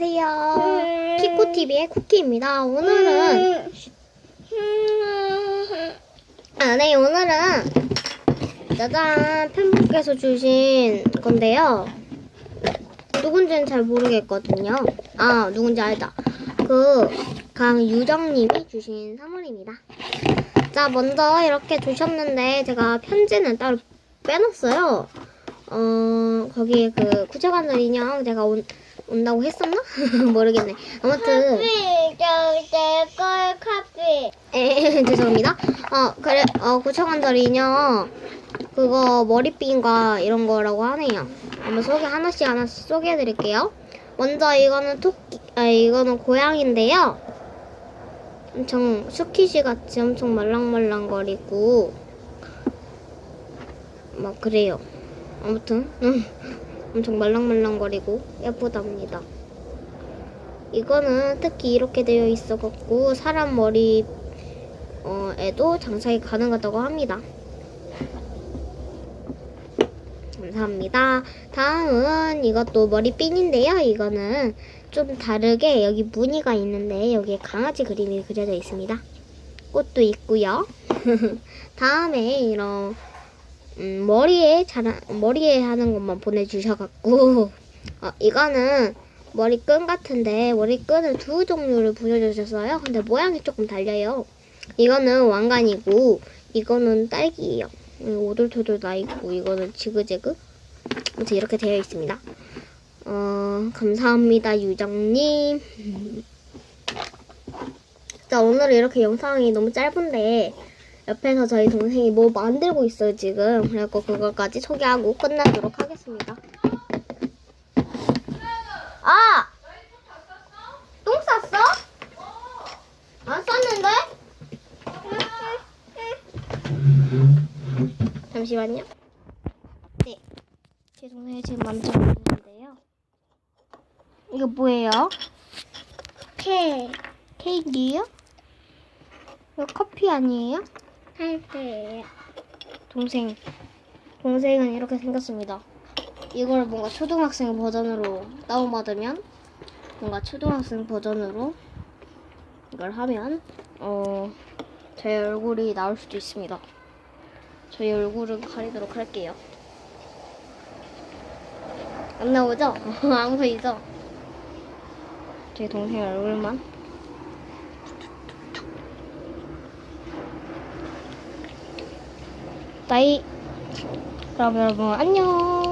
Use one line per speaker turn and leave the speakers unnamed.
안녕하세요. 키코TV의 쿠키입니다. 오늘은, 아, 네, 오늘은 짜잔 팬분께서 주신 건데요. 누군지는 잘 모르겠거든요. 아, 누군지 알다. 그, 강유정님이 주신 선물입니다. 자, 먼저 이렇게 주셨는데, 제가 편지는 따로 빼놨어요. 어, 거기에 그 구체관절 인형 제가 온, 온다고 했었나? 모르겠네. 아무튼,
저내걸 카피.
에, 죄송합니다. 어, 그래, 어, 구체관절 인형, 그거 머리핀과 이런 거라고 하네요. 한번 소개, 하나씩 하나씩 소개해드릴게요. 먼저 이거는 토끼, 아, 이거는 고양인데요. 엄청 스키시 같이 엄청 말랑말랑거리고, 막 그래요. 아무튼, 음, 엄청 말랑말랑거리고 예쁘답니다. 이거는 특히 이렇게 되어 있어 갖고 사람 머리 어, 에도 장착이 가능하다고 합니다. 감사합니다. 다음은 이것도 머리핀인데요. 이거는 좀 다르게 여기 무늬가 있는데 여기에 강아지 그림이 그려져 있습니다. 꽃도 있고요. 다음에 이런 음, 머리에 자라, 머리에 하는 것만 보내주셔갖고 어, 이거는 머리끈 같은데 머리끈을 두 종류를 보내주셨어요. 근데 모양이 조금 달려요. 이거는 왕관이고 이거는 딸기예요. 음, 오돌토돌 나 있고 이거는 지그재그. 아무튼 이렇게 되어 있습니다. 어, 감사합니다 유정님. 자 오늘은 이렇게 영상이 너무 짧은데 옆에서 저희 동생이 뭐 만들고 있어요 지금. 그래서 그거까지 소개하고 끝나도록 하겠습니다. 아! 똥 쌌어? 안 쌌는데? 잠시만요. 네. 제 동생이 지금 만들고 있는데요. 이거 뭐예요?
케.
케이크예요? 이거 커피 아니에요?
할게요.
동생. 동생은 이렇게 생겼습니다. 이걸 뭔가 초등학생 버전으로 다운받으면 뭔가 초등학생 버전으로 이걸 하면 어 제 얼굴이 나올 수도 있습니다. 저희 얼굴은 가리도록 할게요. 안 나오죠? 안 보이죠? 제 동생 얼굴만. 나이. 그럼 여러분 안녕.